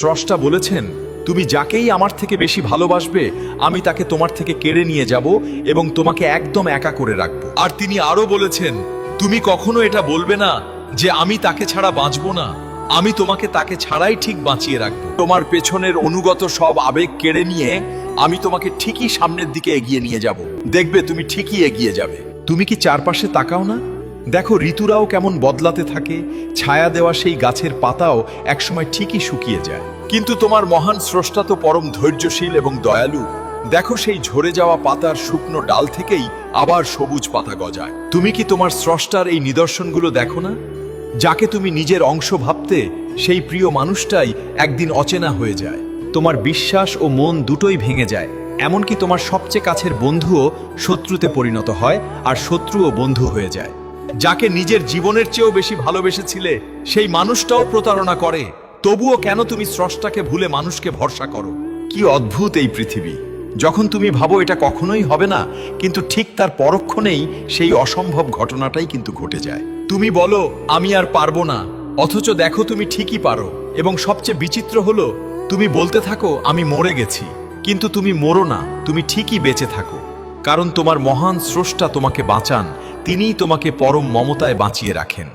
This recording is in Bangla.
স্রষ্টা বলেছেন, তুমি যাকেই আমার থেকে বেশি ভালোবাসবে, আমি তাকে তোমার থেকে কেড়ে নিয়ে যাব এবং তোমাকে একদম একা করে রাখব। আর তিনি আরও বলেছেন, তুমি কখনো এটা বলবে না যে আমি তাকে ছাড়া বাঁচবো না। আমি তোমাকে তাকে ছাড়াই ঠিক বাঁচিয়ে রাখব। তোমার পেছনের অনুগত সব আবেগ কেড়ে নিয়ে আমি তোমাকে ঠিকই সামনের দিকে এগিয়ে নিয়ে যাব। দেখবে তুমি ঠিকই এগিয়ে যাবে। তুমি কি চারপাশে তাকাও না? দেখো, ঋতুরাও কেমন বদলাতে থাকে, ছায়া দেওয়া সেই গাছের পাতাও একসময় ঠিকই শুকিয়ে যায়। কিন্তু তোমার মহান স্রষ্টা তো পরম ধৈর্যশীল এবং দয়ালু। দেখো, সেই ঝরে যাওয়া পাতার শুকনো ডাল থেকেই আবার সবুজ পাতা গজায়। তুমি কি তোমার স্রষ্টার এই নিদর্শনগুলো দেখো না? যাকে তুমি নিজের অংশ ভাবতে, সেই প্রিয় মানুষটাই একদিন অচেনা হয়ে যায়। তোমার বিশ্বাস ও মন দুটোই ভেঙে যায়। এমনকি তোমার সবচেয়ে কাছের বন্ধুও শত্রুতে পরিণত হয় আর শত্রুও বন্ধু হয়ে যায়। যাকে নিজের জীবনের চেয়েও বেশি ভালোবেসেছিলে, সেই মানুষটাও প্রতারণা করে। তবুও কেন তুমি স্রষ্টাকে ভুলে মানুষকে ভরসা করো? কি অদ্ভুত এই পৃথিবী। যখন তুমি ভাবো এটা কখনোই হবে না, কিন্তু ঠিক তার পরক্ষণেই সেই অসম্ভব ঘটনাটাই কিন্তু ঘটে যায়। তুমি বলো, আমি আর পারব না। অথচ দেখো তুমি ঠিকই পারো, এবং সবচেয়ে বিচিত্র হলো, তুমি বলতে থাকো, আমি মরে গেছি। কিন্তু তুমি মরো না, তুমি ঠিকই বেঁচে থাকো। কারণ তোমার মহান স্রষ্টা তোমাকে বাঁচান তিনিই তোমাকে পরম মমতায় বাঁচিয়ে রাখেন।